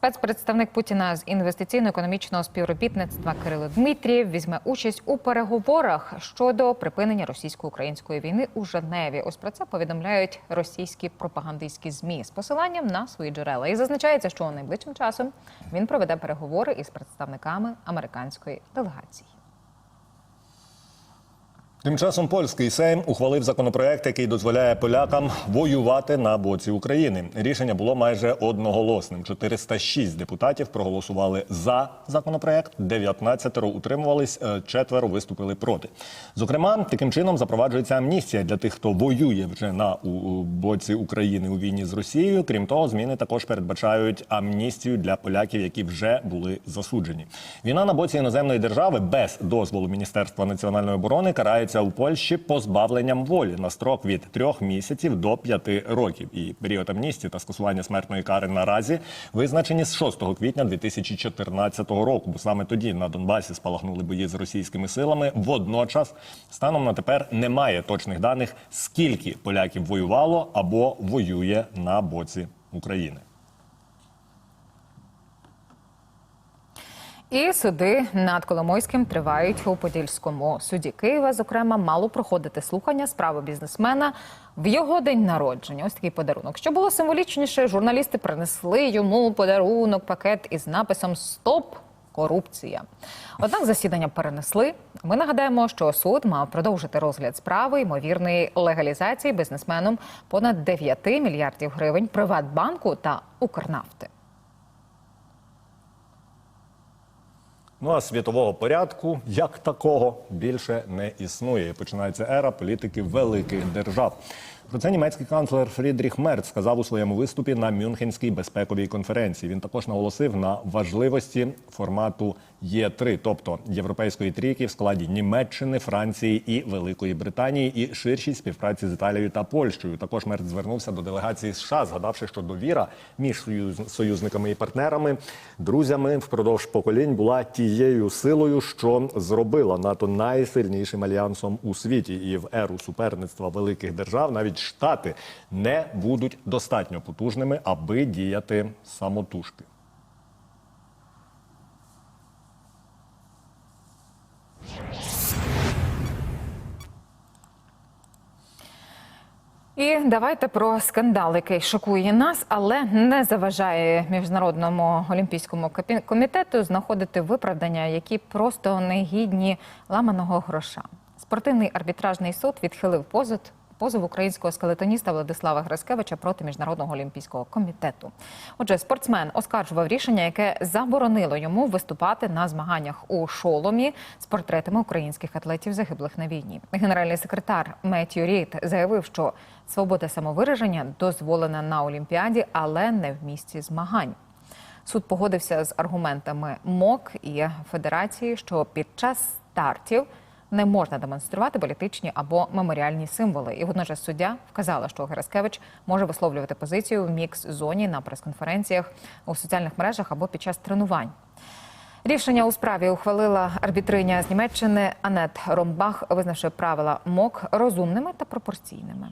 Спецпредставник Путіна з інвестиційно-економічного співробітництва Кирило Дмитрієв візьме участь у переговорах щодо припинення російсько-української війни у Женеві. Ось про це повідомляють російські пропагандистські змі з посиланням на свої джерела. І зазначається, що найближчим часом він проведе переговори із представниками американської делегації. Тим часом польський сейм ухвалив законопроект, який дозволяє полякам воювати на боці України. Рішення було майже одноголосним. 406 депутатів проголосували за законопроект, 19 утримувались, е, четверо виступили проти. Зокрема, таким чином запроваджується амністія для тих, хто воює вже на боці України у війні з Росією. Крім того, зміни також передбачають амністію для поляків, які вже були засуджені. Війна на боці іноземної держави без дозволу Міністерства національної оборони карається у Польщі позбавленням волі на строк від трьох місяців до п'яти років. І період амністії та скасування смертної кари наразі визначені з 6 квітня 2014 року, бо саме тоді на Донбасі спалахнули бої з російськими силами. Водночас, станом на тепер немає точних даних, скільки поляків воювало або воює на боці України. І суди над Коломойським тривають у Подільському суді Києва. Зокрема, мало проходити слухання справи бізнесмена в його день народження. Ось такий подарунок. Що було символічніше, журналісти принесли йому подарунок, пакет із написом Стоп. Корупція. Однак засідання перенесли. Ми нагадаємо, що суд мав продовжити розгляд справи ймовірної легалізації бізнесменом понад 9 мільярдів гривень Приватбанку та Укрнафти. Ну а світового порядку як такого більше не існує. Починається ера політики великих держав. Про це німецький канцлер Фрідріх Мерц сказав у своєму виступі на Мюнхенській безпековій конференції. Він також наголосив на важливості формату Є3, тобто європейської трійки в складі Німеччини, Франції і Великої Британії, і ширшій співпраці з Італією та Польщею. Також Мерц звернувся до делегації США, згадавши, що довіра між союз- союзниками і партнерами, друзями впродовж поколінь була тією силою, що зробила НАТО найсильнішим альянсом у світі. І в еру суперництва великих держав навіть штати не будуть достатньо потужними, аби діяти самотужки. І давайте про скандал, який шокує нас, але не заважає міжнародному олімпійському комітету знаходити виправдання, які просто не гідні ламаного гроша. Спортивний арбітражний суд відхилив позов, позов українського скелетоніста Владислава Грискевича проти міжнародного олімпійського комітету. Отже, спортсмен оскаржував рішення, яке заборонило йому виступати на змаганнях у шоломі з портретами українських атлетів загиблих на війні. Генеральний секретар Меттью Рід заявив, що свобода самовираження дозволена на Олімпіаді, але не в місці змагань. Суд погодився з аргументами МОК і Федерації, що під час стартів не можна демонструвати політичні або меморіальні символи. І водночас суддя вказала, що Гераскевич може висловлювати позицію в мікс-зоні на прес-конференціях у соціальних мережах або під час тренувань. Рішення у справі ухвалила арбітриня з Німеччини Анет Ромбах, визнавши правила МОК розумними та пропорційними.